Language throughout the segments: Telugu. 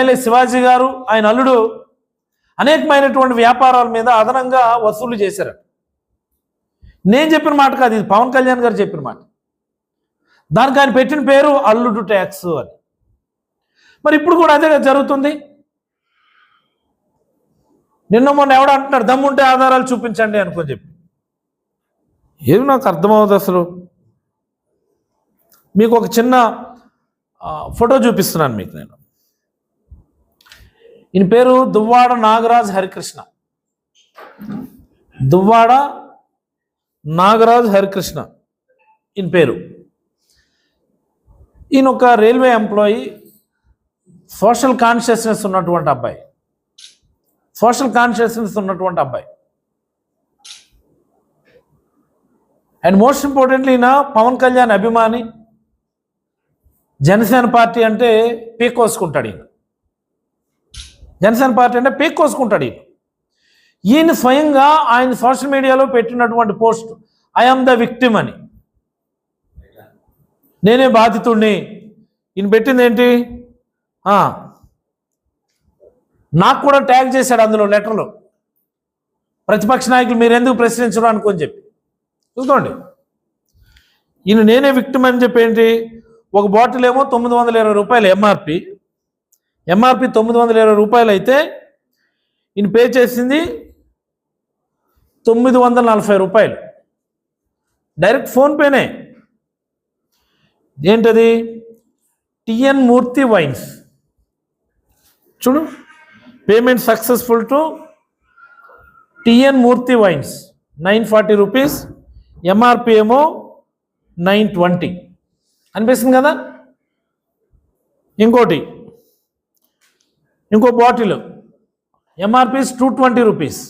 ఎమ్మెల్యే శివాజీ గారు ఆయన అల్లుడు అనేకమైనటువంటి వ్యాపారాల మీద అదనంగా వసూలు చేశారు నేను చెప్పిన మాట కాదు ఇది పవన్ కళ్యాణ్ గారు చెప్పిన మాట. దానికి ఆయన పెట్టిన పేరు అల్లుడు ట్యాక్స్ అని. మరి ఇప్పుడు కూడా అదే జరుగుతుంది. నిన్న మొన్న ఎవడ అంటున్నాడు దమ్ముంటే ఆధారాలు చూపించండి అనుకొని చెప్పి. ఏమి నాకు అర్థమవుతుంది అసలు. మీకు ఒక చిన్న ఫోటో చూపిస్తున్నాను మీకు నేను. ఈయన పేరు దువ్వాడ నాగరాజ్ హరికృష్ణ. దువ్వాడ నాగరాజ్ హరికృష్ణ ఈయన పేరు. ఈయన ఒక రైల్వే ఎంప్లాయీ సోషల్ కాన్షియస్నెస్ ఉన్నటువంటి అబ్బాయి. సోషల్ కాన్షియస్నెస్ ఉన్నటువంటి అబ్బాయి. అండ్ మోస్ట్ ఇంపార్టెంట్లీ ఈయన పవన్ కళ్యాణ్ అభిమాని. జనసేన పార్టీ అంటే పీక్ కోసుకుంటాడు ఈయన. జనసేన పార్టీ అంటే పేక్కోసుకుంటాడు ఈయన. ఈయన స్వయంగా ఆయన సోషల్ మీడియాలో పెట్టినటువంటి పోస్ట్ ఐఎమ్ ద విక్టిమ్ అని. నేనే బాధితుడిని. ఈయన పెట్టింది ఏంటి? నాకు కూడా ట్యాగ్ చేశాడు అందులో లెటర్లో. ప్రతిపక్ష నాయకులు మీరు ఎందుకు ప్రశ్నించడం అనుకొని చెప్పి. చూసుకోండి. ఈయన నేనే విక్టిమ్ అని చెప్పి ఏంటి? ఒక బాటిల్ ఏమో తొమ్మిది వందల ఇరవై రూపాయలు ఎంఆర్పి ఎంఆర్పి తొమ్మిది వందల ఇరవై రూపాయలు అయితే ఈయన పే చేసింది తొమ్మిది వందల నలభై రూపాయలు. డైరెక్ట్ ఫోన్పేనే ఏంటది? టిఎన్ మూర్తి వైన్స్ చూడు. Payment successful to TN Murthy wines nine forty rupees. MRP ఏమో నైన్ ట్వంటీ. అనిపిస్తుంది కదా? ఇంకోటి. ఇంకో bottle MRPs two twenty rupees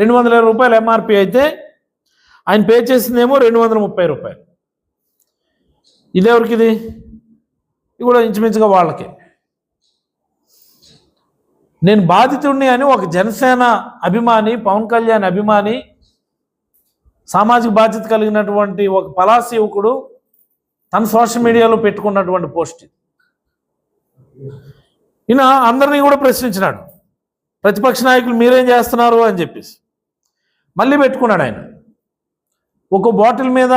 రెండు వందల ఇరవై రూపాయలు ఎంఆర్పి అయితే ఆయన పే చేసిందేమో రెండు వందల ముప్పై రూపాయలు. ఇదెవరికి ఇది? ఇది కూడా ఇంచుమించుగా వాళ్ళకే. నేను బాధితుడిని అని ఒక జనసేన అభిమాని పవన్ కళ్యాణ్ అభిమాని సామాజిక బాధ్యత కలిగినటువంటి ఒక పలాసి యువకుడు తన సోషల్ మీడియాలో పెట్టుకున్నటువంటి పోస్ట్ ఇది. ఈయన అందరినీ కూడా ప్రశ్నించినాడు. ప్రతిపక్ష నాయకులు మీరేం చేస్తున్నారు అని చెప్పేసి. మళ్ళీ పెట్టుకున్నాడు ఆయన. ఒక బాటిల్ మీద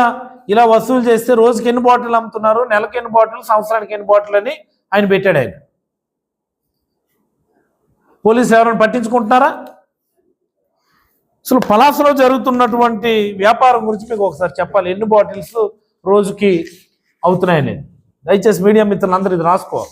ఇలా వసూలు చేస్తే రోజుకి ఎన్ని బాటిల్ అమ్ముతున్నారు? నెలకి ఎన్ని బాటిల్? సంవత్సరానికి ఎన్ని బాటిల్ అని ఆయన పెట్టాడు ఆయన. పోలీసులు ఎవరైనా పట్టించుకుంటున్నారా? అసలు పలాసలో జరుగుతున్నటువంటి వ్యాపారం గురించి మీకు ఒకసారి చెప్పాలి. ఎన్ని బాటిల్స్ రోజుకి అవుతున్నాయని. దయచేసి మీడియా మిత్రులందరూ ఇది రాసుకోవాలి.